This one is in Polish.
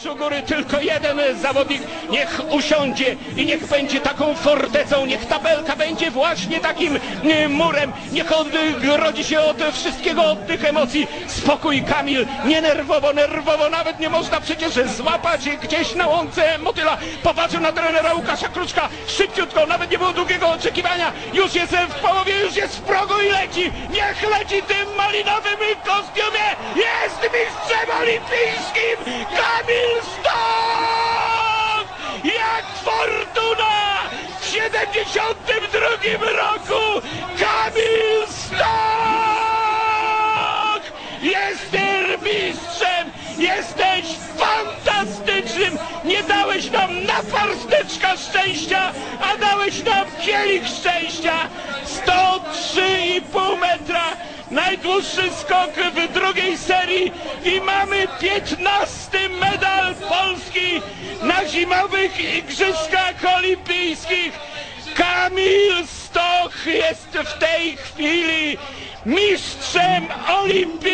Aż u góry tylko jeden zawodnik. Niech usiądzie i niech będzie taką fortecą. Niech tabelka będzie właśnie takim e, murem. Niech odrodzi się od wszystkiego, od tych emocji. Spokój, Kamil. Nie nerwowo, nerwowo. Nawet nie można przecież złapać gdzieś na łące motyla. Popatrzył na trenera Łukasza Kruczka. Szybciutko, nawet nie było długiego oczekiwania. Już jest w połowie, już jest w progu i leci. Niech leci tym malinowym kostiumie. Olimpijskim. Kamil Stok! Jak fortuna! W 72 roku Kamil Stok! Jesteś mistrzem! Jesteś fantastycznym! Nie dałeś nam naparsteczka szczęścia, a dałeś nam kielich szczęścia! 103,5 metra! Najdłuższy skok w drugiej i mamy 15 medal Polski na zimowych igrzyskach olimpijskich. Kamil Stoch jest w tej chwili mistrzem olimpijskim.